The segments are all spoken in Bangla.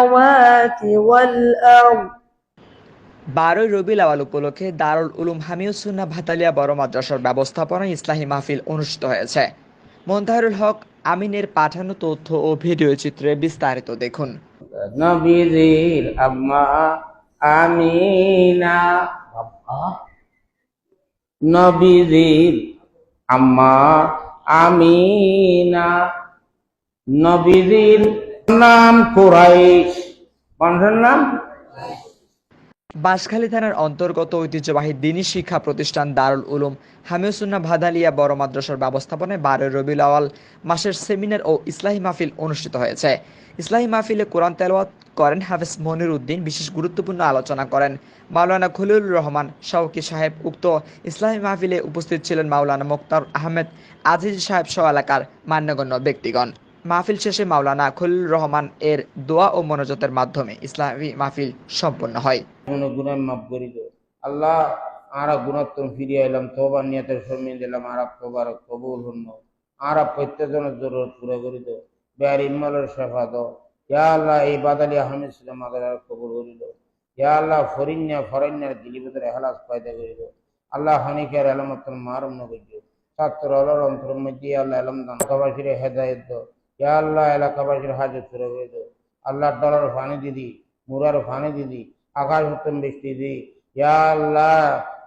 السماوات والأرض বারোই রবিউল আওয়াল উপলক্ষে দারুল উলুম হামিউসুন্না ভাতালিয়া বড় মাদ্রাসার ব্যবস্থাপনায় ইসলাহী মাহফিল অনুষ্ঠিত হয়েছে মন্তাহরুল হক আমিনের পাঠানো তথ্য ও ভিডিও চিত্রে বিস্তারিত দেখুন নবীজির আম্মা আমিনা বাবা নবীজির আম্মা আমিনা নবীজির নাম কুরাইশ। মানুষের নাম? বাঁশখালী থানার অন্তর্গত ঐতিহ্যবাহী দিনী শিক্ষা প্রতিষ্ঠান দারুল উলুম হামিউসুন্না ভাদালিয়া বড় মাদ্রাসার ব্যবস্থাপনায় বারোই রবিউল আওয়াল মাসের সেমিনার ও ইসলাহী মাহফিল অনুষ্ঠিত হয়েছে। ইসলাহী মাহফিলে কোরআন তেলাওয়াত করেন হাফেজ মনির উদ্দিন বিশেষ গুরুত্বপূর্ণ আলোচনা করেন মাওলানা খলিলুর রহমান, শাওকি সাহেব উক্ত ইসলাহী মাহফিলে উপস্থিত ছিলেন মাওলানা মুক্তার আহমেদ, আজিজ সাহেব সহ এলাকার মান্যগণ্য ব্যক্তিগণ। মাহফিল শেষে মাওলানা খলিলুর রহমান এর দোয়া ও মনোজতের মাধ্যমে ইসলামী মাহফিল সম্পন্ন হয়। আল্লাহ আরা গুণাত্তম ফিরিয়ে এলাম তোবার নিয়তের দিলাম তোবার কবুল হন্য প্রত্যেকজনের জরুরত পুরো করি দো বেয়ার দো ইয়া আল্লাহ এই বাদালি হামিদ ছিল মাদার কবুল করি দো ইয়া আল্লাহ ফরিন্যা ফরান্যার দিলিপদের এহলাস পয়দা করি দো আল্লাহ ছাত্র আলোর অন্তর মধ্যে আল্লাহ এলাম দান হেদায়ত দো ইয়া আল্লাহ এলাকাবাসীর হাজত পুরো করে দো আল্লাহ ডলার ফানি দিদি মুরার ফানি দিদি আকাশ উত্তম বৃষ্টি দি ইয়া আল্লাহ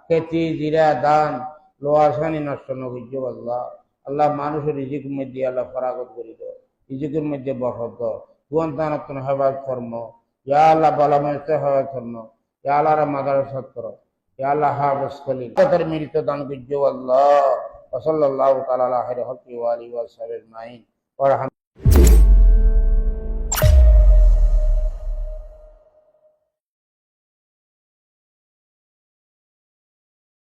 খেতি জিরা দান লোয়াসানি নষ্ট নগর্য আল্লাহ আল্লাহ মানুষের রিজিক মধ্যে আল্লাহ ফরাগত করি দো রিজিকের মধ্যে বরফত দো গুয়ান্তানতন হেবাদ কর্ম ইয়া আল্লাহ বালামস্ত হেবাদ কর্ম ইয়া আল্লাহ মাদার সত্তর ইয়া আল্লাহ হাফেজ খলিল তাদের মিলিত দান করজ আল্লাহ وصلى الله تعالى على خير خلقه وآله وصحبه أجمعين ورحمة